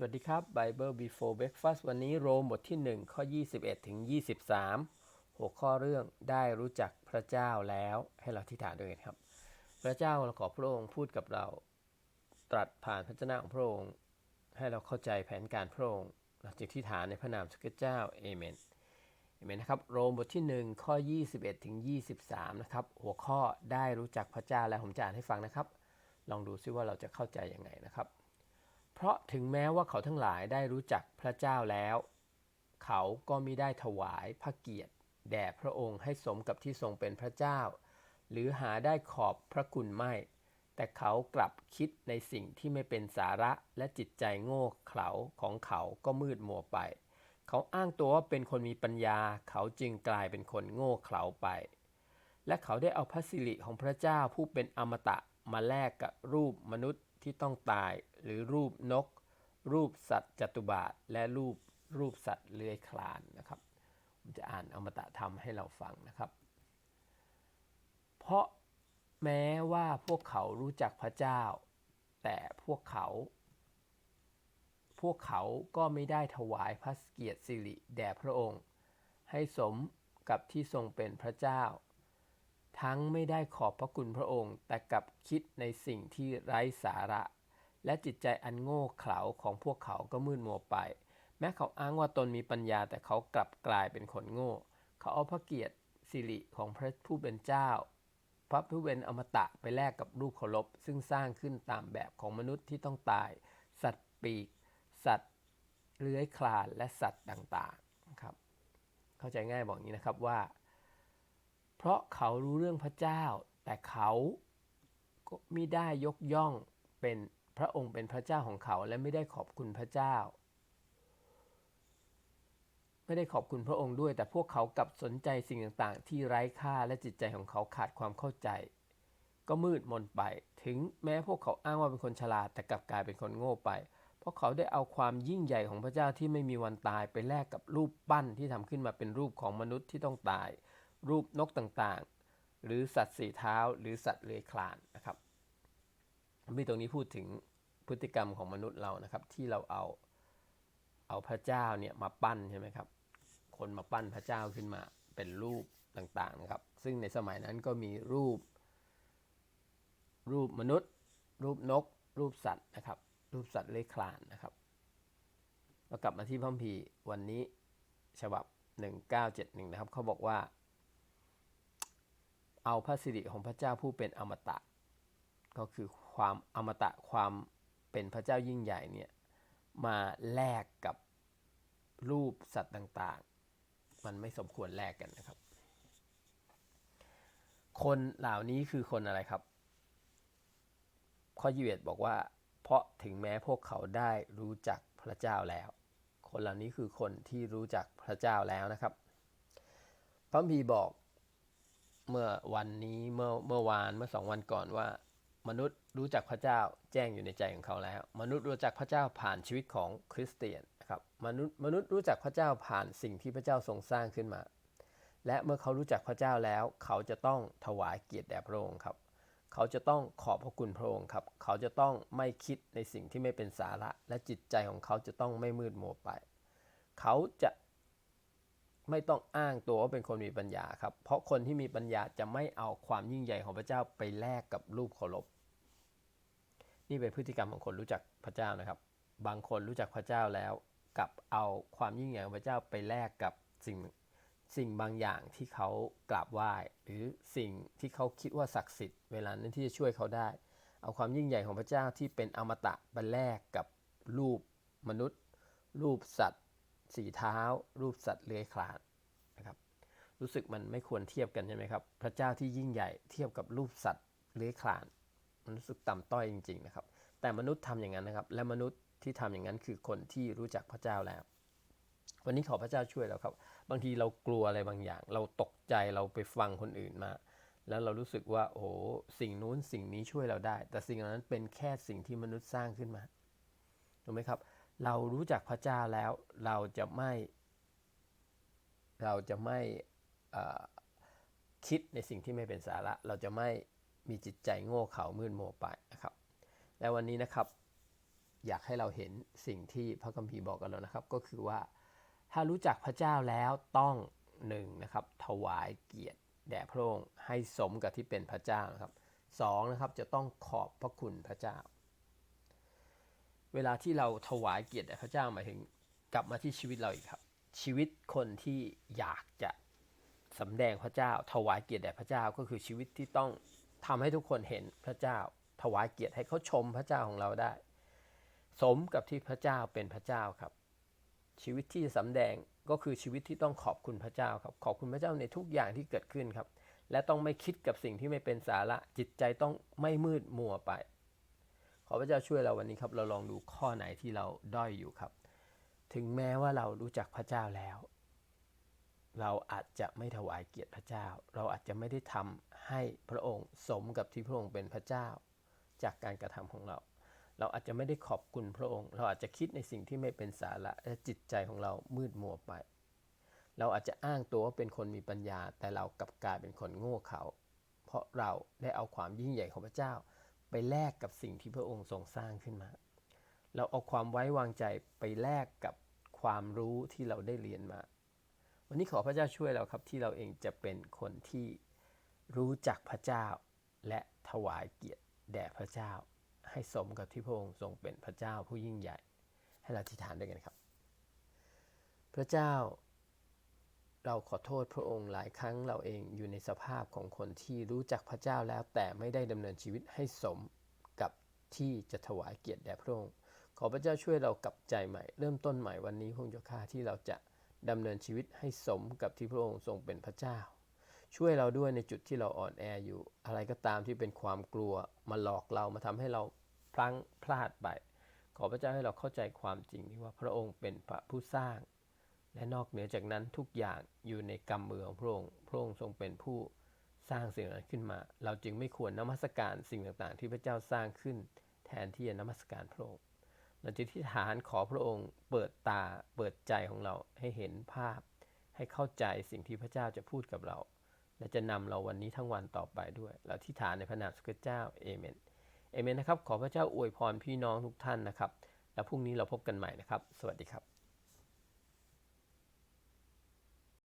สวัสดีครับ Bible Before Breakfast วันนี้โรมบทที่ 1 ข้อ 21 ถึง 23 หัวข้อเรื่องได้รู้จักพระเจ้าแล้วให้เราที่ฐานด้วยกันครับ พระเจ้าเราขอพระองค์พูดกับเรา ตรัสผ่านพระเจ้าของพระองค์ ให้เราเข้าใจแผนการพระองค์เราจึงที่ฐานในพระนามสุขเจ้าเอเมนเอเมนนะครับโรมบทที่ 1 ข้อ 21 ถึง 23 นะครับ หัวข้อได้รู้จักพระเจ้าแล้วผมจะอ่านให้ฟังนะครับ ลองดูซิว่าเราจะเข้าใจยังไงนะครับ เพราะถึงแม้ว่าเขาทั้งหลายได้รู้จักพระเจ้าแล้ว เขาก็มิได้ถวายพระเกียรติแด่พระองค์ให้สมกับที่ทรงเป็นพระเจ้า หรือหาได้ขอบพระคุณไม่ แต่เขากลับคิดในสิ่งที่ไม่เป็นสาระและจิตใจโง่เขลาของเขาก็มืดมัวไป เขาอ้างตัวว่าเป็นคนมีปัญญา เขาจึงกลายเป็นคนโง่เขลาไป และเขาได้เอาพระสิริของพระเจ้าผู้เป็นอมตะมาแลกกับรูปมนุษย์ ที่ต้องตายหรือรูปนก รูปสัตว์จตุบาท และรูปรูปสัตว์เลื้อยคลานนะครับผมจะอ่านอมตะธรรมให้เราฟังนะครับ เพราะแม้ว่าพวกเขารู้จักพระเจ้า แต่พวกเขา พวกเขาก็ไม่ได้ถวายพระเกียรติสิริแด่พระองค์ ให้สมกับที่ทรงเป็นพระเจ้า ทั้งไม่ได้ขอบพระคุณพระองค์ แต่กลับคิดในสิ่งที่ไร้สาระ และจิตใจอันโง่เขลาของพวกเขาก็มืดมัวไป แม้เขาอ้างว่าตนมีปัญญาแต่เขากลับกลายเป็นคนโง่ เขาเอาพระเกียรติสิริของพระผู้เป็นเจ้า พระผู้เป็นอมตะไปแลกกับรูปเคารพซึ่งสร้างขึ้นตามแบบของมนุษย์ที่ต้องตาย สัตว์ปีก สัตว์เลื้อยคลานและสัตว์ต่างๆครับเข้าใจง่ายบอกงนี้นะครับว่า เพราะเขารู้เรื่องพระเจ้า แต่เขาก็ไม่ได้ยกย่องเป็นพระองค์เป็นพระเจ้าของเขาและไม่ได้ขอบคุณพระเจ้า ไม่ได้ขอบคุณพระองค์ด้วย แต่พวกเขากลับสนใจสิ่งต่างๆ ที่ไร้ค่าและจิตใจของเขาขาดความเข้าใจ ก็มืดมนไป ถึงแม้พวกเขาอ้างว่าเป็นคนฉลาดแต่กลับกลายเป็นคนโง่ไป เพราะเขาได้เอาความยิ่งใหญ่ของพระเจ้าที่ไม่มีวันตายไปแลกกับรูปปั้นที่ทำขึ้นมาเป็นรูปของมนุษย์ที่ต้องตาย รูปนกต่างๆ หรือสัตว์สี่เท้าหรือสัตว์เลื้อยคลานนะครับมีตรงนี้พูดถึงพฤติกรรมของมนุษย์เรานะครับ ที่เราเอาเอาพระเจ้าเนี่ยมาปั้นใช่ไหมครับ คนมาปั้นพระเจ้าขึ้นมาเป็นรูปต่างๆนะครับ ซึ่งในสมัยนั้นก็มีรูป รูปมนุษย์ รูปนก รูปสัตว์นะครับ รูปสัตว์เลื้อยคลานนะครับเรากลับมาที่พัมภีวันนี้ฉบับ 1971 นะครับ เขาบอกว่า เอาพระสิริของพระเจ้าผู้เป็นอมตะ ก็คือความอมตะความเป็นพระเจ้ายิ่งใหญ่เนี่ยมาแลกกับรูปสัตว์ต่างๆ มันไม่สมควรแลกกันนะครับ คนเหล่านี้คือคนอะไรครับ ข้อยีเอ็ดบอกว่า เพราะถึงแม้พวกเขาได้รู้จักพระเจ้าแล้ว คนเหล่านี้คือคนที่รู้จักพระเจ้าแล้วนะครับพระพีบอก เมื่อวันนี้เมื่อเมื่อวานเมื่อสองวันก่อนว่า มนุษย์รู้จักพระเจ้าแจ้งอยู่ในใจของเขาแล้ว มนุษย์รู้จักพระเจ้าผ่านชีวิตของคริสเตียนนะครับมนุษย์มนุษย์รู้จักพระเจ้าผ่านสิ่งที่พระเจ้าทรงสร้างขึ้นมา และเมื่อเขารู้จักพระเจ้าแล้ว เขาจะต้องถวายเกียรติแด่พระองค์ครับ เขาจะต้องขอบพระคุณพระองค์ครับ เขาจะต้องไม่คิดในสิ่งที่ไม่เป็นสาระ และจิตใจของเขาจะต้องไม่มืดมัวไป เขาจะ ไม่ต้องอ้างตัวว่าเป็นคนมีปัญญาครับ เพราะคนที่มีปัญญาจะไม่เอาความยิ่งใหญ่ของพระเจ้าไปแลกกับรูปเคารพ นี่เป็นพฤติกรรมของคนรู้จักพระเจ้านะครับ บางคนรู้จักพระเจ้าแล้วกับเอาความยิ่งใหญ่ของพระเจ้าไปแลกกับสิ่งสิ่งบางอย่างที่เขากราบไหว้ หรือสิ่งที่เขาคิดว่าศักดิ์สิทธิ์ เวลานั้นที่จะช่วยเขาได้ เอาความยิ่งใหญ่ของพระเจ้าที่เป็นอมตะไปแลกกับรูปมนุษย์ รูปสัตว์ สีเท้า รูปสัตว์เลื้อยคลานนะครับ รู้สึกมันไม่ควรเทียบกันใช่ไหมครับ พระเจ้าที่ยิ่งใหญ่เทียบกับรูปสัตว์เลื้อยคลาน มันรู้สึกต่ำต้อยจริง ๆ นะครับ แต่มนุษย์ทำอย่างนั้นนะครับ และมนุษย์ที่ทำอย่างนั้นคือคนที่รู้จักพระเจ้าแล้ว วันนี้ขอพระเจ้าช่วยเราครับ บางทีเรากลัวอะไรบางอย่าง เราตกใจเราไปฟังคนอื่นมาแล้วเรารู้สึกว่าโอ้โหสิ่งนู้นสิ่งนี้ช่วยเราได้ แต่สิ่งเหล่านั้นเป็นแค่สิ่งที่มนุษย์สร้างขึ้นมาถูกไหมครับ เรารู้จักพระเจ้าแล้ว เราจะไม่ เราจะไม่คิดในสิ่งที่ไม่เป็นสาระ เราจะไม่มีจิตใจโง่เขลามืดโมไปนะครับ และวันนี้นะครับ อยากให้เราเห็นสิ่งที่พระคัมภีร์บอกกับเรานะครับ ก็คือว่าถ้ารู้จักพระเจ้าแล้วต้องหนึ่งนะครับ ถวายเกียรติแด่พระองค์ให้สมกับที่เป็นพระเจ้านะครับสองนะครับจะต้องขอบพระคุณพระเจ้า เวลาที่เราถวายเกียรติแด่พระเจ้าหมายถึงกลับมาที่ชีวิตเราอีกครับ ชีวิตคนที่อยากจะสำแดงพระเจ้า ถวายเกียรติแด่พระเจ้าก็คือชีวิตที่ต้องทำให้ทุกคนเห็นพระเจ้า ถวายเกียรติให้เขาชมพระเจ้าของเราได้ สมกับที่พระเจ้าเป็นพระเจ้าครับ ชีวิตที่จะสำแดงก็คือชีวิตที่ต้องขอบคุณพระเจ้าครับ ขอบคุณพระเจ้าในทุกอย่างที่เกิดขึ้นครับ และต้องไม่คิดกับสิ่งที่ไม่เป็นสาระจิตใจต้องไม่มืดมัวไป ขอพระเจ้าช่วยเราวันนี้ครับ เราลองดูข้อไหนที่เราด้อยอยู่ครับ ถึงแม้ว่าเรารู้จักพระเจ้าแล้ว เราอาจจะไม่ถวายเกียรติพระเจ้า เราอาจจะไม่ได้ทำให้พระองค์สมกับที่พระองค์เป็นพระเจ้า จากการกระทำของเรา เราอาจจะไม่ได้ขอบคุณพระองค์ เราอาจจะคิดในสิ่งที่ไม่เป็นสาระและจิตใจของเรามืดมัวไป เราอาจจะอ้างตัวว่าเป็นคนมีปัญญา แต่เรากลับกลายเป็นคนโง่เขลาเพราะเราได้เอาความยิ่งใหญ่ของพระเจ้า ไปแลกกับสิ่งที่พระองค์ทรงสร้างขึ้นมา เราเอาความไว้วางใจไปแลกกับความรู้ที่เราได้เรียนมา วันนี้ขอพระเจ้าช่วยเราครับที่เราเองจะเป็นคนที่รู้จักพระเจ้า และถวายเกียรติแด่พระเจ้า ให้สมกับที่พระองค์ทรงเป็นพระเจ้าผู้ยิ่งใหญ่ ให้เราอธิษฐานด้วยกันครับ พระเจ้า เราขอโทษพระองค์หลายครั้งเราเองอยู่ในสภาพของคนที่รู้จักพระเจ้าแล้ว แต่ไม่ได้ดำเนินชีวิตให้สมกับที่จะถวายเกียรติแด่พระองค์ ขอพระเจ้าช่วยเรากลับใจใหม่ เริ่มต้นใหม่วันนี้พระองค์เจ้าข้าที่เราจะดำเนินชีวิตให้สมกับที่พระองค์ทรงเป็นพระเจ้า ช่วยเราด้วยในจุดที่เราอ่อนแออยู่ อะไรก็ตามที่เป็นความกลัวมาหลอกเรามาทำให้เราพลั้งพลาดไปขอพระเจ้าให้เราเข้าใจความจริงที่ว่าพระองค์เป็นพระผู้สร้าง และนอกเหนือจากนั้นทุกอย่างอยู่ในกำมือของพระองค์พระองค์ทรงเป็นผู้สร้างสิ่งนั้นขึ้นมา เราจึงไม่ควรนมัสการสิ่งต่างๆ ที่พระเจ้าสร้างขึ้น แทนที่จะนมัสการพระองค์เราจะที่ฐานขอพระองค์ เปิดตาเปิดใจของเราให้เห็นภาพ ให้เข้าใจสิ่งที่พระเจ้าจะพูดกับเรา และจะนำเราวันนี้ทั้งวันต่อไปด้วย เราที่ฐานในพระนามสุขเจ้าเอเมนเอเมนนะครับขอพระเจ้าอวยพรพี่น้องทุกท่านนะครับ แล้วพรุ่งนี้เราพบกันใหม่นะครับ สวัสดีครับ